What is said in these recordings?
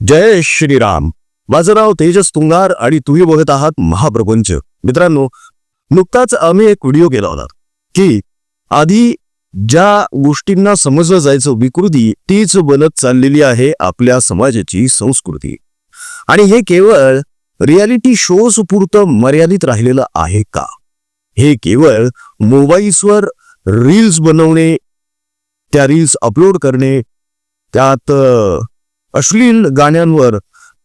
जय श्रीराम. माझं नाव तेजस तुंगार आणि तुम्ही बघत आहात महाप्रपंच मित्रांनो नुकताच आम्ही एक व्हिडिओ केला होता की आधी ज्या गोष्टींना समजलं जायचं विकृती तीच बनत चाललेली आहे आपल्या समाजाची संस्कृती. आणि हे केवळ रियालिटी शोज पुरतं मर्यादित राहिलेलं आहे का? हे केवळ मोबाईल्सवर रील्स बनवणे त्या रील्स अपलोड करणे त्यात अश्लील गाण्यांवर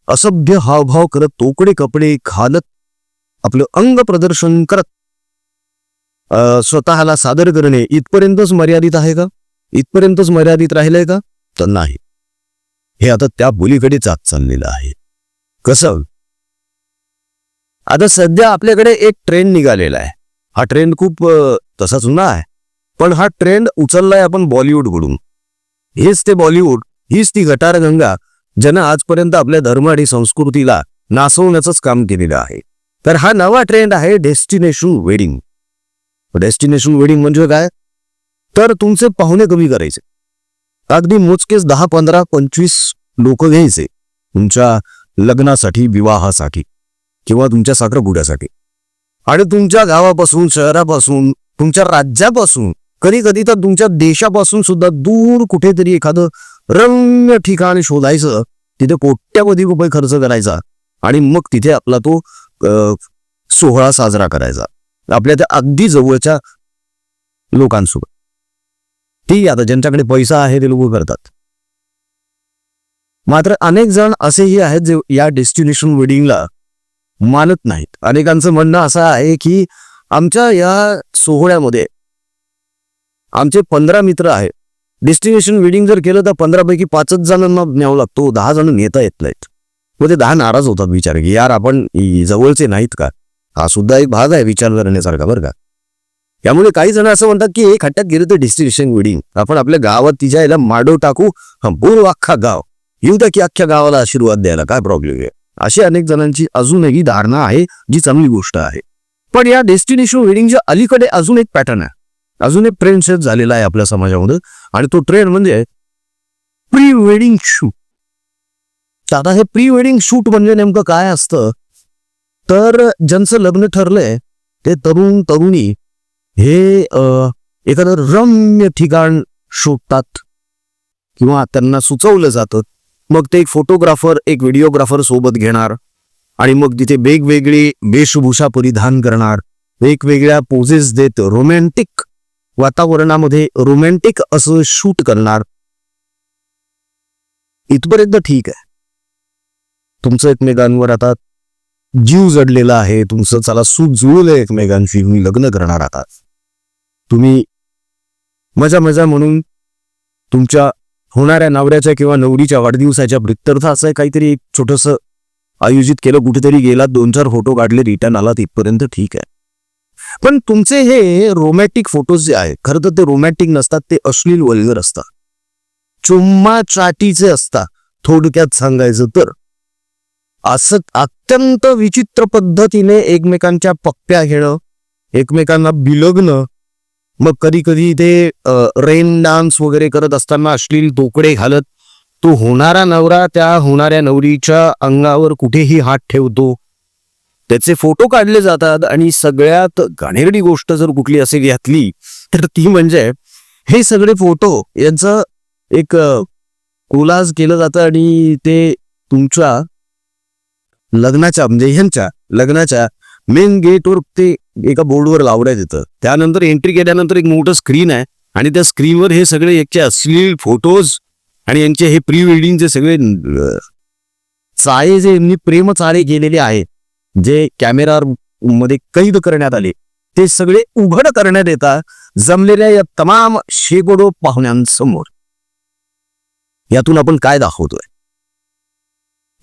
असभ्य हावभाव करत तोकडे कपडे घालत आपलं अंग प्रदर्शन करत स्वतःला सादर करणे इथपर्यंतच मर्यादित आहे का? इथपर्यंतच मर्यादित राहिलंय का? तर नाही. हे आता त्या बोलीकडे जात चाललेलं आहे. कसं? आता सध्या आपल्याकडे एक ट्रेंड निघालेला आहे. हा ट्रेंड खूप तसाच तसा जुना आहे. पण हा ट्रेंड उचललाय आपण बॉलिवूडकडून. हेच ते बॉलिवूड हीच ती गटारगंगा ज्यानं आजपर्यंत आपल्या धर्म आणि संस्कृतीला नासवण्याचंच काम केलेलं आहे. तर हा नवा ट्रेंड आहे डेस्टिनेशन वेडिंग डेस्टिनेशन वेडिंग म्हणजे काय? तर तुमचे पाहुणे कमी करायचे. अगदी मोजकेच दहा पंधरा पंचवीस लोक घ्यायचे तुमच्या लग्नासाठी विवाहासाठी किंवा तुमच्या साखरपुड्यासाठी. आणि तुमच्या गावापासून शहरापासून तुमच्या राज्यापासून कधी कधी तर तुमच्या देशापासून सुद्धा दूर कुठेतरी एखादं रम्य ठिकाण शोधायचं तिथे कोट्यावधी रुपये खर्च करायचा आणि मग तिथे आपला तो सोहळा साजरा करायचा. आपल्या त्या अगदी जवळच्या लोकांसोबत. ती आता ज्यांच्याकडे पैसा आहे ते लोक करतात. मात्र अनेक जण असेही आहेत जे या डेस्टिनेशन वेडिंगला मानत नाहीत. अनेकांचं म्हणणं असं आहे की आमच्या या सोहळ्यामध्ये आमचे पंधरा मित्र आहेत. डेस्टिनेशन वेडिंग जर केलं तर पंधरा पैकी पाचच जणांना न्यावं लागतो. दहा जण नेता येत नाहीत. मग ते दहा नाराज होतात विचार की यार आपण जवळचे नाहीत का? हा सुद्धा एक भाग आहे विचार करण्यासारखा बरं का? त्यामुळे काही जण असं म्हणतात की एक हट्ट्यात गेलं तर डेस्टिनेशन वेडिंग आपण आपल्या गावात तिच्या याला माडो टाकू बोल अख्खा गाव. येऊ द्या की अख्ख्या गावाला आशीर्वाद द्यायला काय प्रॉब्लेम आहे? अशी अनेक जणांची अजूनही धारणा आहे जी चांगली गोष्ट आहे. पण या डेस्टिनेशन वेडिंगच्या अलीकडे अजून एक पॅटर्न आहे. अजून एक ट्रेंड सेट झालेला आहे आपल्या समाजामध्ये आणि तो ट्रेंड म्हणजे प्री वेडिंग शूट आता हे प्री वेडिंग शूट म्हणजे नेमकं काय असतं? तर ज्यांचं लग्न ठरलंय ते तरुण तरुणी हे एखादं रम्य ठिकाण शोधतात किंवा त्यांना सुचवलं जातं. मग ते एक फोटोग्राफर एक व्हिडिओग्राफर सोबत घेणार आणि मग तिथे वेगवेगळी वेशभूषा परिधान करणार वेगवेगळ्या पोजेस देत रोमॅन्टिक वातावरणामध्ये रोमॅन्टिक असं शूट करणार. इथपर्यंत ठीक आहे. तुमचं एकमेकांवर आता जीव जडलेला आहे तुमचं चला सूट जुळलंय एकमेकांशी तुम्ही लग्न करणार आता. तुम्ही मजा मजा म्हणून तुमच्या होणाऱ्या नवऱ्याच्या किंवा नवरीच्या वाढदिवसाच्या प्रित्यर्थ असं काहीतरी एक छोटस आयोजित केलं कुठेतरी गेलात दोन चार फोटो काढले रिटर्न आलात इथपर्यंत ठीक आहे. पण तुमचे हे रोमॅटिक फोटोज जे आहेत खरं तर ते रोमॅटिक नसतात ते अश्लील वल्गर असतात. चुम्मा चाटीचे असतात थोडक्यात सांगायचं तर. असं अत्यंत विचित्र पद्धतीने एकमेकांच्या पप्प्या घेणं एकमेकांना बिलगणं मग कधी कधी ते रेन डान्स वगैरे करत असताना अश्लील तोकडे घालत तो होणारा नवरा त्या होणाऱ्या नवरीच्या अंगावर कुठेही हात ठेवतो त्याचे फोटो काढले जातात आणि सगळ्यात घाणेरडी गोष्ट जर कुठली असेल घातली तर ती म्हणजे हे सगळे फोटो यांचं एक कोलाज केलं जातं आणि ते तुमच्या लग्नाच्या म्हणजे ह्यांच्या लग्नाच्या मेन गेटवर ते एका बोर्डवर लावण्यात येतं. त्यानंतर एंट्री केल्यानंतर एक मोठं स्क्रीन आहे आणि त्या स्क्रीनवर हे सगळे एकचे अश्लील फोटोज आणि यांचे हे प्री वेडिंगचे सगळे चाळे जे यांनी प्रेम चाळे केलेले आहेत जे कॅमेरा मध्ये कैद करण्यात आले ते सगळे उघड करण्यात येतात जमलेल्या या तमाम शेकडो पाहुण्यांसमोर. यातून आपण काय दाखवतोय?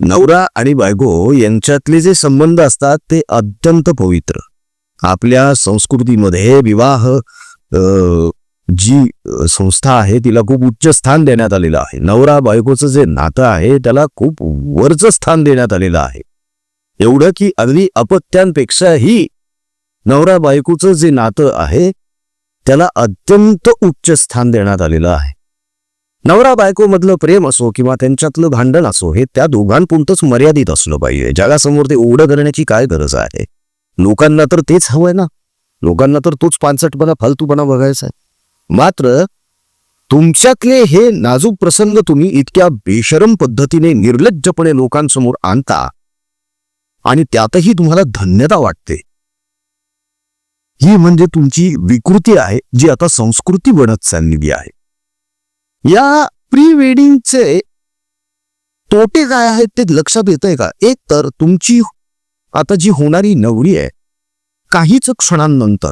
नवरा आणि बायको यांच्यातले जे संबंध असतात ते अत्यंत पवित्र. आपल्या संस्कृतीमध्ये विवाह जी संस्था आहे तिला खूप उच्च स्थान देण्यात आलेलं आहे. नवरा बायकोचं जे नातं आहे त्याला खूप वरचं स्थान देण्यात आलेलं आहे. एवढं की अगदी अपत्यांपेक्षाही नवरा बायकोचं जे नातं आहे त्याला अत्यंत उच्च स्थान देण्यात आलेलं आहे. नवरा बायकोमधलं प्रेम असो किंवा त्यांच्यातलं भांडण असो हे त्या दोघांपुरतंच मर्यादित असलं पाहिजे. जगासमोर ते उघडं करण्याची काय गरज आहे? लोकांना तर तेच हवंय ना. लोकांना तर तोच पानसटपणा फालतूपणा बघायचा आहे. मात्र तुमच्यातले हे नाजूक प्रसंग तुम्ही इतक्या बेशरम पद्धतीने निर्लज्जपणे लोकांसमोर आणता आणि त्यातही तुम्हाला धन्यता वाटते. ही म्हणजे तुमची विकृती आहे जी आता संस्कृती बनत चाललेली आहे. या प्री वेडिंगचे तोटे काय आहेत ते लक्षात येत आहे का? एक तर तुमची आता जी होणारी नवरी आहे काहीच क्षणांनंतर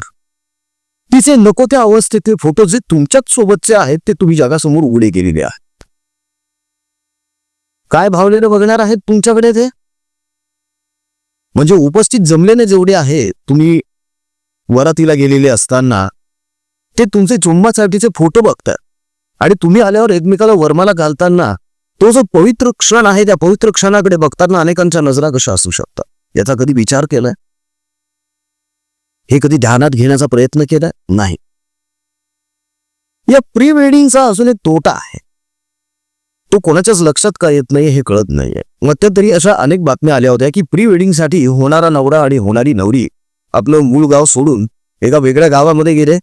तिचे नको त्या अवस्थेतले फोटो जे तुमच्याच सोबतचे आहेत ते तुम्ही जगासमोर उघडे केलेले आहेत. काय भावलेलं बघणार आहेत तुमच्याकडे ते? म्हणजे उपस्थित जमलेले जेवढे आहे तुम्ही वरातीला गेलेले असताना ते तुमचे चुंबासाठीचे फोटो बघतात. आणि तुम्ही आल्यावर एकमेकाला वर्माला घालताना तो जो पवित्र क्षण आहे त्या पवित्र क्षणाकडे बघताना अनेकांच्या नजरा कशा असू शकतात? याचा कधी विचार केलाय? हे कधी ध्यानात घेण्याचा प्रयत्न केलाय? नाही. या प्री वेडिंगचा अजून एक तोटा आहे. तो कोणाच्याच लक्षात का येत नाही हे कळत नाहीये. मध्यंतरी अशा अनेक बातम्या आल्या होत्या की प्री वेडिंगसाठी होणारा नवरा आणि होणारी नवरी आपलं मूळ गाव सोडून एका वेगळ्या गावामध्ये गेले.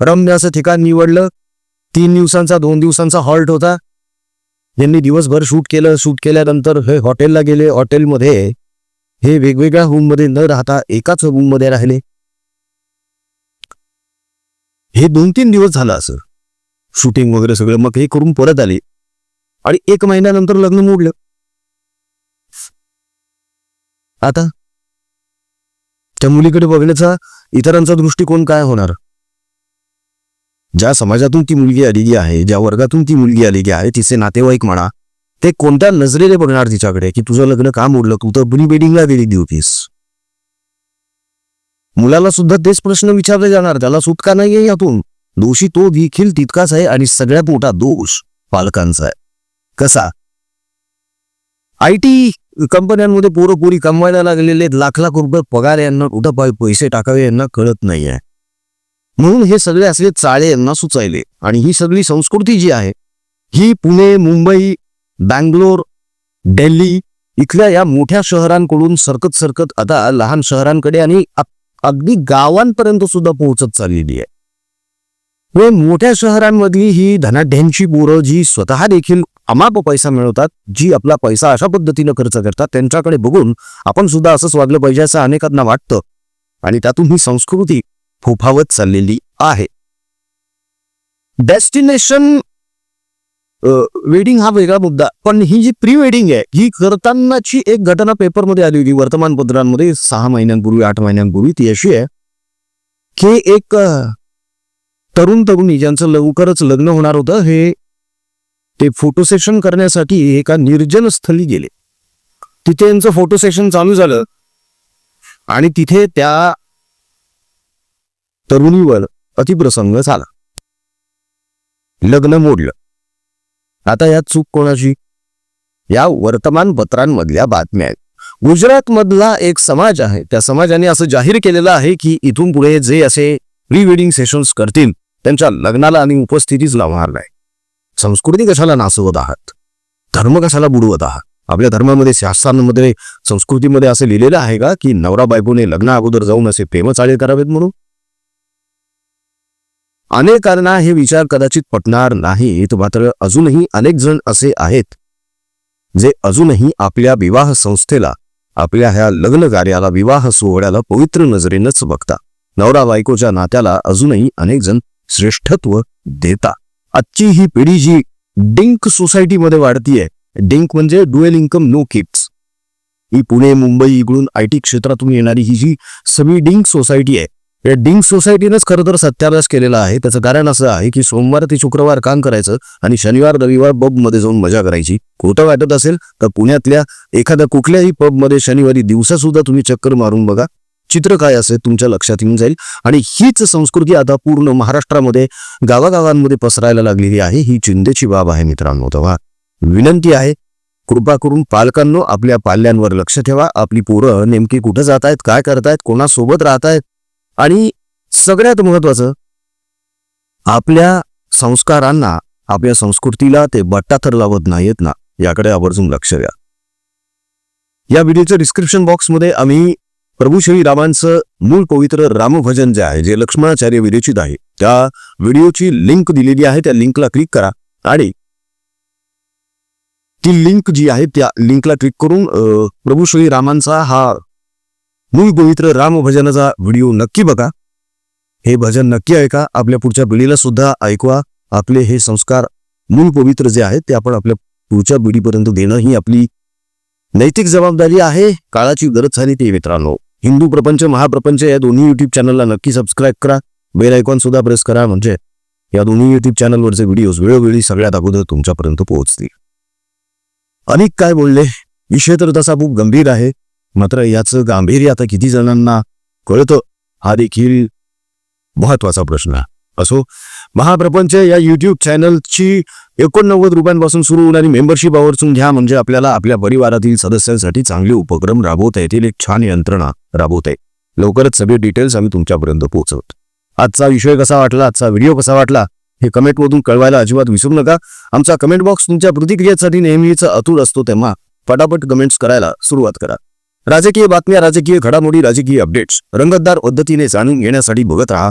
रम्य असं ठिकाण निवडलं. तीन दिवसांचा दोन दिवसांचा हॉल्ट होता. यांनी दिवसभर शूट केलं. शूट केल्यानंतर हे हॉटेलला गेले. हॉटेलमध्ये हे वेगवेगळ्या रूममध्ये न राहता एकाच रूममध्ये राहिले. हे दोन तीन दिवस झालं असं. शूटिंग वगैरे सगळं. मग हे करून परत आले. आणि एक महिन्यानंतर लग्न मोडलं. आता? त्या मुलीकडे बघण्याचा इतरांचा दृष्टिकोन काय होणार? ज्या समाजातून ती मुलगी आलेली आहे ज्या वर्गातून ती मुलगी आलेली आहे तिचे नातेवाईक म्हणा ते कोणत्या नजरेने बघणार तिच्याकडे की तुझं लग्न का मोडलं? तू तर प्री वेडिंगला गेलेली होतीस. मुलाला सुद्धा तेच प्रश्न विचारले जाणार त्याला सुटका नाहीये यातून. दोषी तो देखील तितकाच आहे आणि सगळ्यात मोठा दोष पालकांचा आहे. कसा? आय टी कंपन्यांमध्ये पोरंपोरी कमवायला लागलेले लाख लाख रुपये पगार यांना कुठं पाय- पैसे टाकावे यांना कळत नाहीये. म्हणून हे सगळे असले चाळे यांना सुचायले. आणि ही सगळी संस्कृती जी आहे ही पुणे मुंबई बँगलोर दिल्ली इथल्या या मोठ्या शहरांकडून सरकत सरकत आता लहान शहरांकडे आणि अगदी गावांपर्यंत सुद्धा पोहोचत चाललेली आहे. मोठ्या शहरांमधली ही धनाढ्यांची पोरं जी स्वतः देखील अमाप पैसा मिळवतात जी आपला पैसा अशा पद्धतीनं खर्च करतात त्यांच्याकडे बघून आपण सुद्धा असंच वागलं पाहिजे असं अनेकांना वाटतं. आणि त्यातून ही संस्कृती फोफावत चाललेली आहे. डेस्टिनेशन वेडिंग हा वेगळा मुद्दा. पण ही जी प्री वेडिंग आहे ही करतानाची एक घटना पेपरमध्ये आली होती वर्तमानपत्रांमध्ये सहा महिन्यांपूर्वी आठ महिन्यांपूर्वी ती अशी आहे. की एक तरुण तरुणी ज्यांचं लवकरच लग्न होणार होतं हे ते फोटो सेशन करण्यासाठी एका निर्जन स्थळी गेले. तिथे यांचं फोटो सेशन चालू झालं. आणि तिथे त्या तरुणीवर अतिप्रसंग झाला. लग्न मोडलं. आता यात चूक कोणाची? या वर्तमानपत्रांमधल्या बातम्या आहेत. गुजरात मधला एक समाज आहे. त्या समाजाने असं जाहीर केलेलं आहे की इथून पुढे जे असे प्री वेडिंग सेशन्स करतील त्यांच्या लग्नाला आणि उपस्थितीच लावणार नाही. संस्कृती कशाला नासवत आहात? धर्म कशाला बुडवत आहात? आपल्या धर्मामध्ये शास्त्रांमध्ये संस्कृतीमध्ये असं लिहिलेलं आहे का की नवरा बायकोने लग्ना अगोदर जाऊन असे प्रेमचाळे करावेत म्हणून? अनेकांना हे विचार कदाचित पटणार नाहीत मात्र अजूनही अनेक जण असे आहेत जे अजूनही आपल्या विवाह संस्थेला आपल्या ह्या लग्न कार्याला विवाह सोहळ्याला पवित्र नजरेनंच बघता नवरा बायकोच्या नात्याला अजूनही अनेक जण श्रेष्ठत्व देता आजची ही पिढी जी डिंक सोसायटीमध्ये वाढतीये डिंक म्हणजे डुएल इन्कम नो किड्स. ही पुणे मुंबई इकडून आय टी क्षेत्रातून येणारी ही जी सगळी डिंक सोसायटी आहे या डिंक सोसायटीनंच खरं तर सत्यानाश केलेला आहे. त्याचं कारण असं आहे की सोमवार ते शुक्रवार काम करायचं आणि शनिवार रविवार पबमध्ये जाऊन मजा करायची. खोटं वाटत असेल तर पुण्यातल्या एखाद्या कुठल्याही पबमध्ये शनिवारी दिवसा सुद्धा तुम्ही चक्कर मारून बघा. चित्र काय असेल तुमच्या लक्षात येऊन जाईल. आणि हीच संस्कृती आता पूर्ण महाराष्ट्रामध्ये गावागावांमध्ये पसरायला लागलेली आहे. ही चिंतेची बाब आहे मित्रांनो. तेव्हा विनंती आहे कृपा करून पालकांनो आपल्या पाल्यांवर लक्ष ठेवा. आपली पोरं नेमकी कुठं जात आहेत काय करतायत कोणासोबत राहत आहेत आणि सगळ्यात महत्वाचं आपल्या संस्कारांना आपल्या संस्कृतीला ते बट्टाथर लावत नाहीत ना याकडे आवर्जून लक्ष द्या. या व्हिडिओच्या डिस्क्रिप्शन बॉक्समध्ये आम्ही प्रभू श्रीरामांचं मूळ पवित्र रामभजन जे आहे जे लक्ष्मणाचार्य विरचित आहे त्या व्हिडिओची लिंक दिलेली आहे त्या लिंकला क्लिक करा आणि ती लिंक जी आहे त्या लिंकला क्लिक करून प्रभू प्रभू श्रीरामांचा हा मूळ पवित्र रामभजनाचा व्हिडिओ नक्की बघा. हे भजन नक्की ऐका आपल्या पुढच्या पिढीला सुद्धा ऐकवा. आपले हे संस्कार मूळ पवित्र जे आहेत ते आपण आपल्या पुढच्या पिढीपर्यंत देणं ही आपली नैतिक जबाबदारी आहे. काळाची गरज झाली ते मित्रांनो. हिंदू प्रपंच महाप्रपंच या दोन्ही युट्यूब चॅनलला नक्की सबस्क्राईब करा. बेल आयकॉन सुद्धा प्रेस करा म्हणजे या दोन्ही युट्यूब चॅनलवरचे व्हिडिओज वेळोवेळी सगळ्यात अगोदर तुमच्यापर्यंत पोहोचतील. अनेक काय बोलले? विषय तर तसा खूप गंभीर आहे. मात्र याचं गांभीर्य आता किती जणांना कळतं हा देखील महत्त्वाचा प्रश्न आहे. असो. महाप्रपंच या युट्यूब चॅनलची एकोणनव्वद रुपयांपासून सुरू होणारी मेंबरशिप आवर्सून घ्या म्हणजे आपल्याला आपल्या परिवारातील सदस्यांसाठी चांगले उपक्रम राबवता येतील. एक छान यंत्रणा राबवता. येईल लवकरच सगळे डिटेल्स आम्ही तुमच्यापर्यंत पोहोचवतो. आजचा विषय कसा वाटला? आजचा व्हिडिओ कसा वाटला? हे कमेंटमधून कळवायला अजिबात विसरू नका. आमचा कमेंट बॉक्स तुमच्या प्रतिक्रियेसाठी नेहमीच अतुल असतो तेव्हा पटापट कमेंट्स करायला सुरुवात करा. राजकीय बातम्या राजकीय घडामोडी राजकीय अपडेट्स रंगतदार पद्धतीने जाणून घेण्यासाठी बघत राहा.